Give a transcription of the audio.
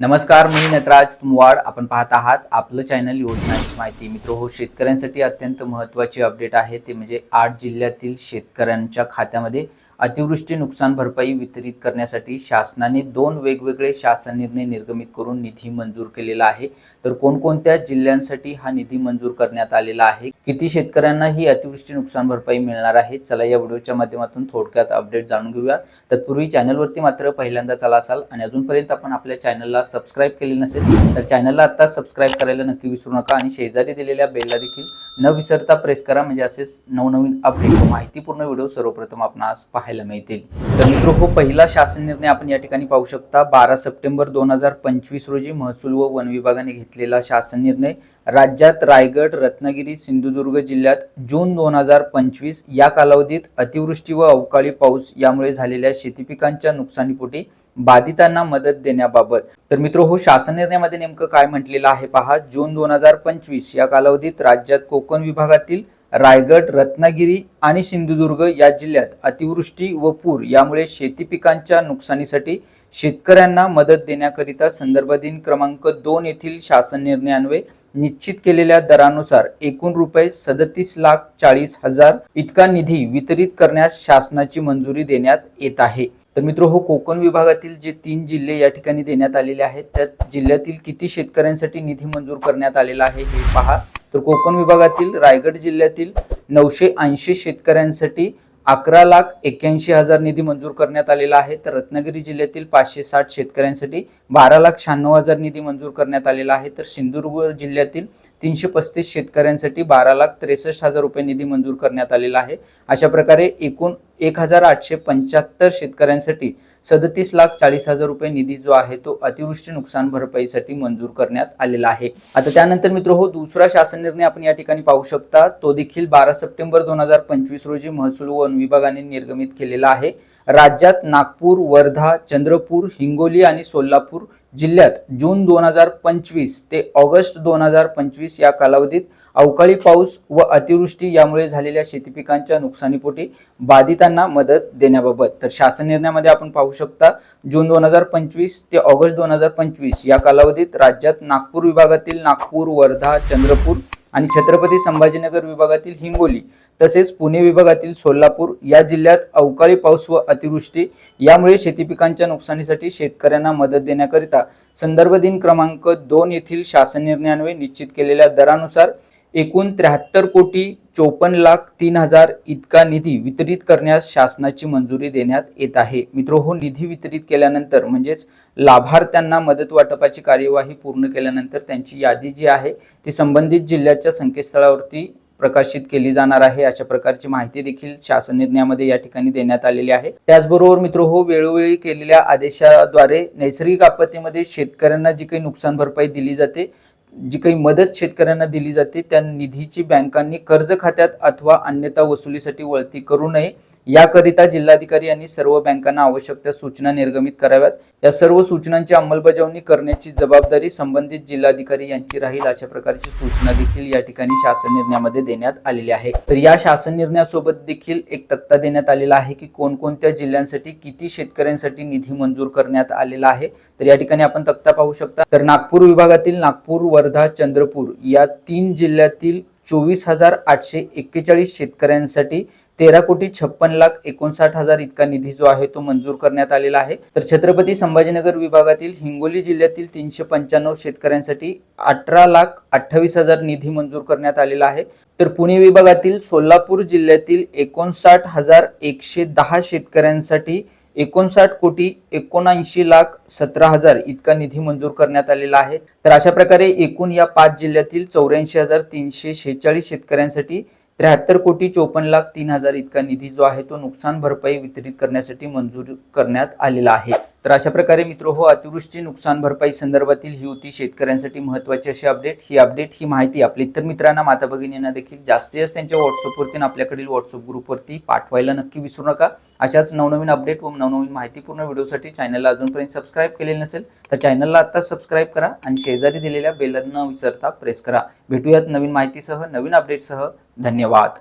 नमस्कार मी नटराज तुमवाड. आपण पाहत आहात आपलं चॅनल योजनांची माहिती. मित्र हो शेतकऱ्यांसाठी अत्यंत महत्त्वाची अपडेट आहे. ते म्हणजे आठ जिल्ह्यातील शेतकऱ्यांच्या खात्यामध्ये अतिवृष्टी नुकसान भरपाई वितरित करण्यासाठी शासनाने दोन वेगवेगळे शासन निर्णय निर्गमित करून निधी मंजूर केलेला आहे. तर कोणकोणत्या जिल्ह्यांसाठी हा निधी मंजूर करण्यात आलेला आहे? किती शेतकऱ्यांना ही अतिवृष्टी नुकसान भरपाई मिळणार आहे? चला या व्हिडिओच्या माध्यमातून थोडक्यात अपडेट जाणून घेऊया. तत्पूर्वी चॅनलवरती मात्र पहिल्यांदा चला असाल आणि अजूनपर्यंत आपण आपल्या चॅनलला सबस्क्राईब केले नसेल तर चॅनलला आता सबस्क्राईब करायला नक्की विसरू नका आणि शेजारी दिलेल्या बेलला देखील न विसरता प्रेस करा म्हणजे असेच नवनवीन अपडेट माहितीपूर्ण व्हिडिओ सर्वप्रथम आपणास पाहायला मिळतील. तर मित्र हो पहिला शासन निर्णय आपण या ठिकाणी पाहू शकता. बारा सप्टेंबर दोन हजार पंचवीस रोजी महसूल व वन विभागाने घेतलेला शासन निर्णय राज्यात रायगड रत्नागिरी सिंधुदुर्ग जिल्ह्यात जून दोन हजार पंचवीस या कालावधीत अतिवृष्टी व अवकाळी पाऊस यामुळे झालेल्या शेती पिकांच्या नुकसानीपोटी बाधितांना मदत देण्याबाबत. तर मित्र हो शासन निर्णयामध्ये नेमकं काय म्हटलेलं आहे पहा. जून दोन हजार पंचवीस या कालावधीत राज्यात कोकण विभागातील रायगड रत्नागिरी आणि सिंधुदुर्ग या जिल्ह्यात अतिवृष्टी व पूर यामुळे शेती पिकांच्या नुकसानीसाठी शेतकऱ्यांना मदत देण्याकरिता संदर्भ दिन क्रमांक दोन येथील शासन निर्णयान्वये निश्चित केलेल्या दरानुसार एकूण रुपये सदतीस लाख चाळीस हजार इतका निधी वितरित करण्यास शासनाची मंजुरी देण्यात येत आहे. तर मित्र हो कोकण विभागातील जे तीन जिल्हे या ठिकाणी देण्यात आलेले आहेत त्या जिल्ह्यातील किती शेतकऱ्यांसाठी निधी मंजूर करण्यात आलेला आहे हे पहा. तर कोकण विभागातील रायगड जिल्ह्यातील नऊशे ऐंशी शेतकऱ्यांसाठी अकरा लाख एक्क्याऐंशी हजार निधी मंजूर करण्यात आलेला आहे. तर रत्नागिरी जिल्ह्यातील पाचशे साठ शेतकऱ्यांसाठी बारा लाख शहाण्णव हजार निधी मंजूर करण्यात आलेला आहे. तर सिंधुदुर्ग जिल्ह्यातील तीनशे पस्तीस शेतकऱ्यांसाठी बारा लाख त्रेसष्ट हजार रुपये निधी मंजूर करण्यात आलेला आहे. अशा प्रकारे एकूण एक हजार आठशे पंच्याहत्तर शेतकऱ्यांसाठी सदतीस लाख चाळीस हजार रुपये निधी जो आहे तो अतिवृष्टी नुकसान भरपाईसाठी मंजूर करण्यात आलेला आहे. आता त्यानंतर मित्र हो दुसरा शासन निर्णय आपण या ठिकाणी पाहू शकता. तो देखील बारा सप्टेंबर दोन हजार पंचवीस रोजी महसूल वन विभागाने निर्गमित केलेला आहे. राज्यात नागपूर वर्धा चंद्रपूर हिंगोली आणि सोलापूर जिल्ह्यात जून दोन हजार पंचवीस ते ऑगस्ट दोन हजार पंचवीस या कालावधीत अवकाळी पाऊस व अतिवृष्टी यामुळे झालेल्या शेती पिकांच्या नुकसानीपोटी बाधितांना मदत देण्याबाबत. तर शासन निर्णयामध्ये आपण पाहू शकता जून दोन हजार पंचवीस ते ऑगस्ट दोन हजार पंचवीस या कालावधीत राज्यात नागपूर विभागातील नागपूर वर्धा चंद्रपूर आणि छत्रपती संभाजीनगर विभागातील हिंगोली तसेच पुणे विभागातील सोलापूर या जिल्ह्यात अवकाळी पाऊस व अतिवृष्टी यामुळे शेती पिकांच्या नुकसानीसाठी शेतकऱ्यांना मदत देण्याकरिता संदर्भ दिन क्रमांक दोन येथील शासन निर्णयान्वये निश्चित केलेल्या दरानुसार एकूण त्र्याहत्तर कोटी चोपन्न लाख तीन हजार इतका निधी वितरित करण्यास शासनाची मंजुरी देण्यात येत आहे. मित्र हो निधी वितरित केल्यानंतर म्हणजेच लाभार्थ्यांना मदत वाटपाची कार्यवाही पूर्ण केल्यानंतर त्यांची यादी जी आहे ती संबंधित जिल्ह्याच्या संकेतस्थळावरती प्रकाशित केली जाणार आहे. अशा प्रकारची माहिती देखील शासन निर्णयामध्ये या ठिकाणी देण्यात आलेली आहे. त्याचबरोबर मित्र हो वेळोवेळी केलेल्या आदेशाद्वारे नैसर्गिक आपत्तीमध्ये शेतकऱ्यांना जी काही नुकसान भरपाई दिली जाते जी काही मदत शेतकऱ्यांना दिली जाते त्या निधीची बँकांनी कर्ज खात्यात अथवा अन्यथा वसुलीसाठी वळती करू नये. याकरिता जिल्हाधिकारी यांनी सर्व बँकांना आवश्यक त्या सूचना निर्गमित कराव्यात. या सर्व सूचनांची अंमलबजावणी करण्याची जबाबदारी संबंधित जिल्हाधिकारी यांची राहील अशा प्रकारची सूचना देखील या ठिकाणी शासन निर्णयामध्ये देण्यात आलेली आहे. तर या शासन निर्णयासोबत देखील एक तक्ता देण्यात आलेला आहे की कोणकोणत्या जिल्ह्यांसाठी किती शेतकऱ्यांसाठी निधी मंजूर करण्यात आलेला आहे. तर या ठिकाणी आपण तक्ता पाहू शकता. तर नागपूर विभागातील नागपूर वर्धा चंद्रपूर या तीन जिल्ह्यातील चोवीस हजार आठशे एक्केचाळीस शेतकऱ्यांसाठी तेरा कोटी छप्पन लाख एकोणसाठ हजार इतका निधी जो आहे तो मंजूर करण्यात आलेला आहे. तर छत्रपती संभाजीनगर विभागातील हिंगोली जिल्ह्यातील तीनशे पंच्याण्णव शेतकऱ्यांसाठी अठरा लाख अठ्ठावीस हजार निधी मंजूर करण्यात आलेला आहे. तर पुणे विभागातील सोलापूर जिल्ह्यातील एकोणसाठ हजार एकशे दहा शेतकऱ्यांसाठी एकोणसाठ कोटी एकोणऐंशी लाख सतरा हजार इतका निधी मंजूर करण्यात आलेला आहे. तर अशा प्रकारे एकूण या पाच जिल्ह्यातील चौऱ्याऐंशी हजार तीनशे शेहेचाळीस शेतकऱ्यांसाठी त्र्याहत्तर कोटी चोपन्न लाख तीन हजार इतका निधी जो आहे तो नुकसान भरपाई वितरित करण्यासाठी मंजूर करण्यात आलेला आहे. तर अशा प्रकारे मित्र हो अतिवृष्टी नुकसान भरपाई संदर्भातील ही होती. शेतकऱ्यांसाठी महत्त्वाची अशी अपडेट ही अपडेट ही माहिती आपल्या इतर मित्रांना माता भगिनींना देखील जास्तीत जास्त त्यांच्या व्हॉट्सअपवरती आपल्याकडील व्हॉट्सअप ग्रुपवरती पाठवायला नक्की विसरू नका. अशाच नवनवीन अपडेट व नवनवीन माहितीपूर्ण व्हिडिओसाठी चॅनलला अजूनपर्यंत सबस्क्राईब केलेलं नसेल तर चॅनलला आत्ताच सबस्क्राईब करा आणि शेजारी दिलेल्या बेल न विसरता प्रेस करा. भेटूयात नवीन माहितीसह नवीन अपडेटसह धन्यवाद.